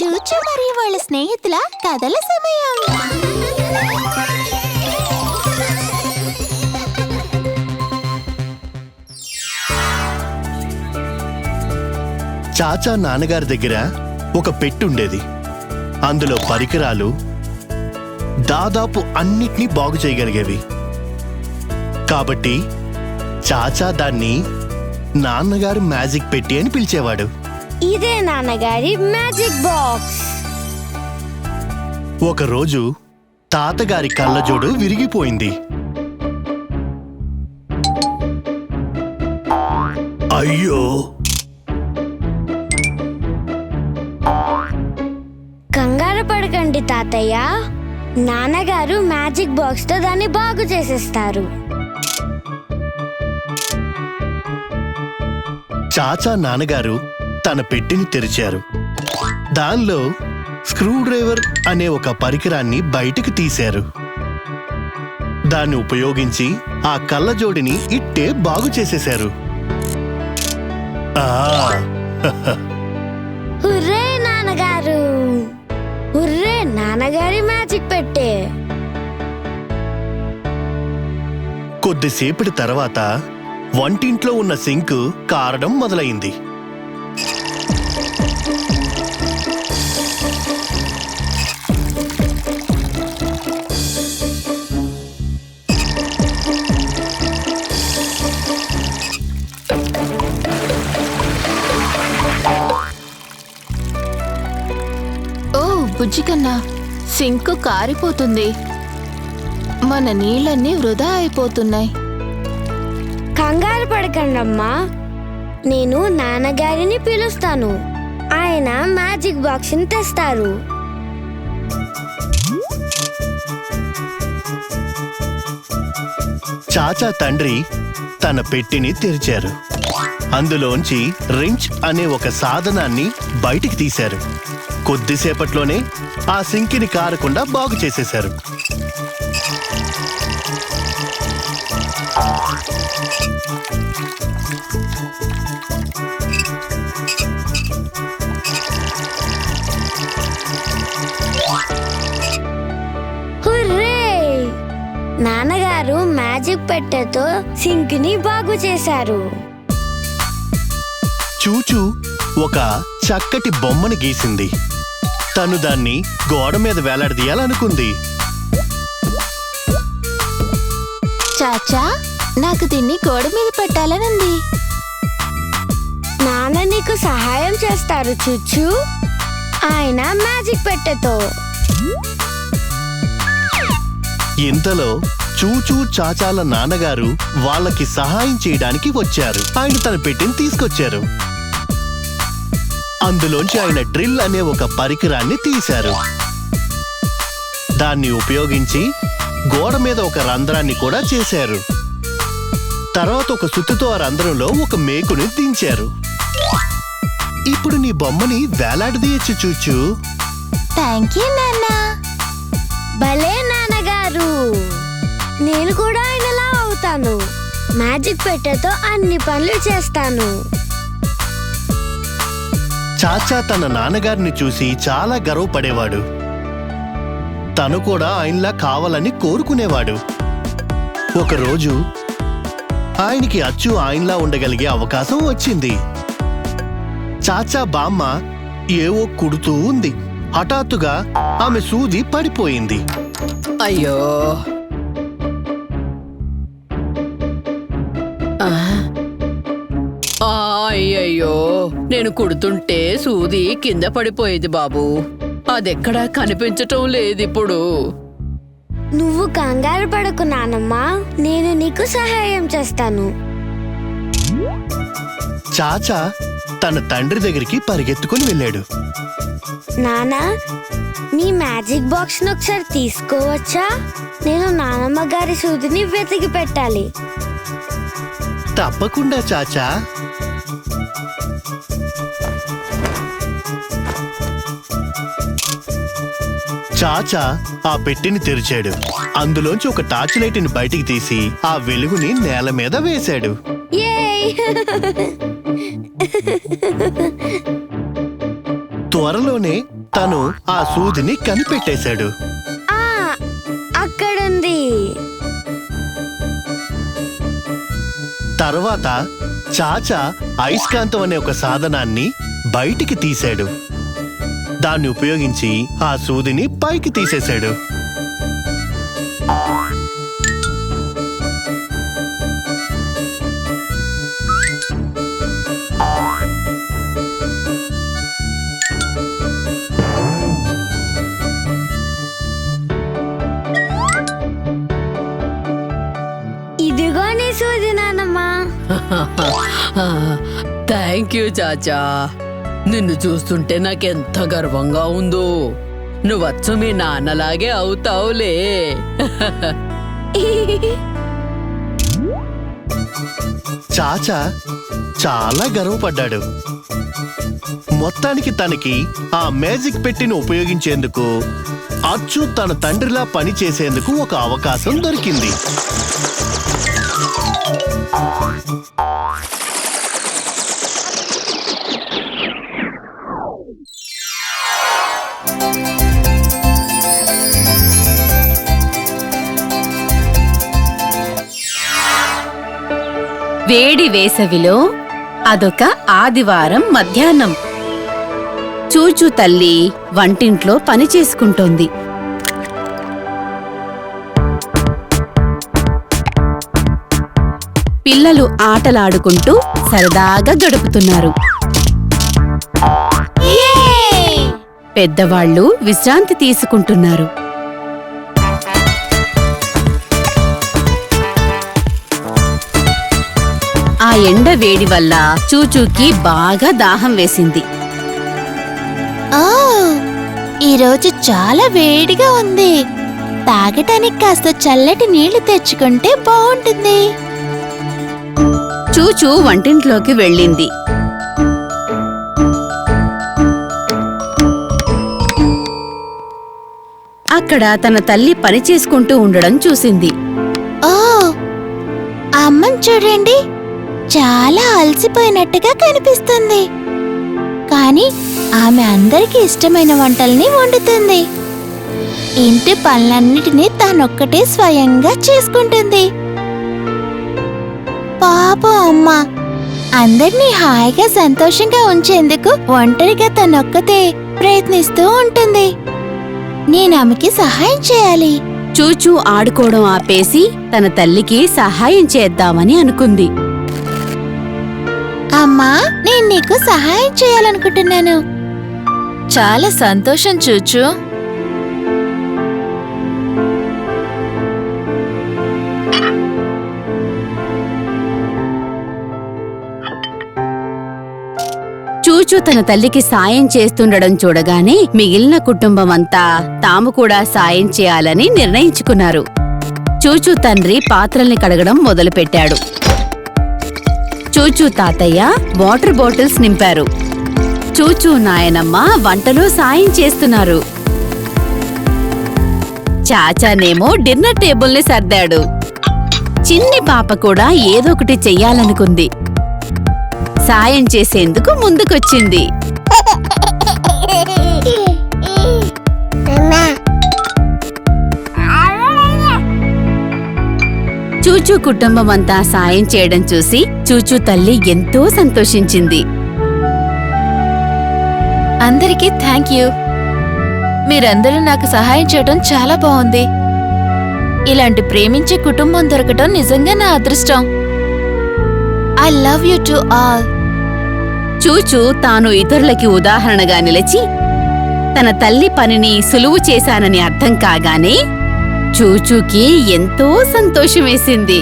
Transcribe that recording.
చూచు మరి వాళ్ళ స్నేహితుల కథల సమయం. చాచా నాన్నగారి దగ్గర ఒక పెట్టుండేది అందులో పరికరాలు దాదాపు అన్నిటినీ బాగు చేయగలిగేవి. కాబట్టి చాచా దాన్ని నాన్నగారు మ్యాజిక్ పెట్టి అని పిలిచేవాడు. ఇదే నాన్నగారి మ్యాజిక్ బాక్స్. ఒకరోజు తాతగారి కళ్ళజోడు విరిగిపోయింది. అయ్యో! కంగారు పడకండి తాతయ్య. నాన్నగారు మ్యాజిక్ బాక్స్తో దాన్ని బాగు చేసేస్తారు. చాచా నాన్నగారు తన పెట్టిని తెరిచారు. దానిలో స్క్రూ డ్రైవర్ అనే ఒక పరికరాన్ని బయటికి తీశారు. దాన్ని ఉపయోగించి ఆ కళ్ళజోడిని ఇట్టే బాగు చేసేశారు. ఆ! హుర్రే నాన్నగారు! హుర్రే నాన్నగారి మ్యాజిక్ పెట్టే! కొద్దిసేపటి తర్వాత వంటింట్లో ఉన్న సింక్ కారడం మొదలైంది. బుజ్జి కన్నా సింకు కారిపోతుంది. మన నీళ్ళన్నీ వృధా అయిపోతున్నాయి. కంగారు పడకండమ్మా. నేను నాన్నగారిని పిలుస్తాను. ఆయన మ్యాజిక్ బాక్స్ని తెస్తారు. చాచా తండ్రి తన పెట్టిని తెరిచారు. అందులోంచి రించ్ అనే ఒక సాధనాన్ని బయటికి తీశారు. కొద్దిసేపట్లోనే ఆ సింకిని కారకుండా బాగు చేసేశారు. నాన్నగారు మ్యాజిక్ పెట్టెతో సింక్ని బాగు చేశారు. చూచూ ఒక చక్కటి బొమ్మని గీసింది. తను దాన్ని గోడ మీద వేలాడదీయాలనుకుంది. చాచా నాకు దీన్ని గోడ మీద పెట్టాలనుంది. నాన్న నీకు సహాయం చేస్తారు చూచు. ఆయన మ్యాజిక్ పెట్టెతో. ఇంతలో చూచూ చాచాల నాన్నగారు వాళ్ళకి సహాయం చేయడానికి వచ్చారు. ఆయన తన పెట్టిని తీసుకొచ్చారు. అందులోంచి ఆయన డ్రిల్ అనే ఒక పరికరాన్ని తీశారు. దాన్ని ఉపయోగించి గోడ మీద ఒక రంధ్రాన్ని కూడా చేశారు. తర్వాత ఒక సుత్తితో ఆ రంధ్రంలో ఒక మేకుని దించారు. ఇప్పుడు నీ బొమ్మని వేలాడదీయచ్చు చూచూ. థ్యాంక్ యూ నాన్న. భలే నాన్నగారు. నేను కూడా ఆయనలా అవుతాను. మ్యాజిక్ పెట్టెతో అన్ని పనులు చేస్తాను. చాచా తన నాన్నగారిని చూసి చాలా గర్వపడేవాడు. తను కూడా ఆయనలా కావాలని కోరుకునేవాడు. ఒకరోజు ఆయనకి అచ్చు ఆయనలా ఉండగలిగే అవకాశం వచ్చింది. చాచా బామ్మ ఏవో కుడుతూ ఉంది. హఠాత్తుగా ఆమె సూది పడిపోయింది. అయ్యో. అయ్యయ్యో నేను కుడుతుంటే సూది కింద పడిపోయేది బాబు. అదెక్కడా కనిపించటం లేదిప్పుడు. నువ్వు కంగారు పడకు నానమ్మా నేను నీకు సహాయం చేస్తాను. చాచా తన తండ్రి దగ్గరికి పరిగెత్తుకుని వెళ్ళాడు. నానా నీ మ్యాజిక్ బాక్స్ ఒకసారి తీసుకోవచ్చా? నేను నానమ్మ గారి సూదిని వెతికి పెట్టాలి. తప్పకుండా చాచా. చాచా ఆ పెట్టెని తెరిచాడు. అందులోంచి ఒక టార్చ్ లైట్ని బయటికి తీసి ఆ వెలుగుని నేల మీద వేశాడు. త్వరలోనే తను ఆ సూదిని కనిపెట్టేశాడు. అక్కడుంది. తర్వాత చాచా అయస్కాంతం అనే ఒక సాధనాన్ని బయటికి తీశాడు. దాన్ని ఉపయోగించి ఆ సూదిని పైకి తీసేశాడు. ఇదిగో నీ సూది నానమ్మా. థ్యాంక్ యూ చాచా. నిన్ను చూస్తుంటే నాకెంత గర్వంగా ఉందో. నువ్వచ్చు మీ నాన్నలాగే అవుతావులే. చాచా చాలా గర్వపడ్డాడు. మొత్తానికి తనకి ఆ మ్యాజిక్ పెట్టిని ఉపయోగించేందుకు అచ్చు తన తండ్రిలా పని చేసేందుకు ఒక అవకాశం దొరికింది. వేడి వేసవిలో అదొక ఆదివారం మధ్యాహ్నం. చూచూ తల్లి వంటింట్లో పని చేసుకుంటోంది. పిల్లలు ఆటలాడుకుంటూ సరదాగా గడుపుతున్నారు. పెద్దవాళ్ళు విశ్రాంతి తీసుకుంటున్నారు. ఎండ వేడి వల్ల చూచూకి బాగా దాహం వేసింది. ఓ ఈరోజు చాలా వేడిగా ఉంది. తాగటానికి కాస్త చల్లటి నీళ్ళు తెచ్చుకుంటే బాగుంటుంది. చూచూ వంటింట్లోకి వెళ్ళింది. అక్కడ తన తల్లి పని చేసుకుంటూ ఉండడం చూసింది. ఓ అమ్మని చూడండి. చాలా అలసిపోయినట్టుగా కనిపిస్తుంది. కానీ ఆమె అందరికీ ఇష్టమైన వంటల్ని వండుతుంది. ఇంటి పనులన్నిటినీ తానొక్కటే స్వయంగా చేసుకుంటుంది. పాప అమ్మ అందరినీ హాయిగా సంతోషంగా ఉంచేందుకు ఒంటరిగా తనొక్కతే ప్రయత్నిస్తూ ఉంటుంది. నేను ఆమెకి సహాయం చేయాలి. చూచూ ఆడుకోవడం ఆపేసి తన తల్లికి సహాయం చేద్దామని అనుకుంది. అమ్మా నేను నీకు సహాయం చేయాలనుకుంటున్నాను. చాలా సంతోషం చూచు. చూచూ తన తల్లికి సాయం చేస్తుండడం చూడగానే మిగిలిన కుటుంబం అంతా తాము కూడా సాయం చేయాలని నిర్ణయించుకున్నారు. చూచూ తండ్రి పాత్రల్ని కడగడం మొదలుపెట్టాడు. చూచూ తాతయ్య వాటర్ బాటిల్స్ నింపారు. చూచూ నాయనమ్మ వంటలో సాయం చేస్తున్నారు. చాచానేమో డిన్నర్ టేబుల్ని సర్దాడు. చిన్ని పాప కూడా ఏదోకటి చెయ్యాలనుకుంది. సాయం చేసేందుకు ముందుకొచ్చింది. చూచూ కుటుంబం అంతా సాయం చేయడం చూసి చూచూ తల్లి ఎంతో సంతోషించింది. అందరికీ థ్యాంక్ యూ మీరందరూ నాకు సహాయం చేయడం చాలా బాగుంది. ఇలాంటి ప్రేమించే కుటుంబం దొరకటం నిజంగా నా అదృష్టం. I love you to all చూచూ తాను ఇతరులకి ఉదాహరణగా నిలిచి తన తల్లి పనిని సులువు చేశానని అర్థం కాగానే చూచూకి ఎంతో సంతోషం వేసింది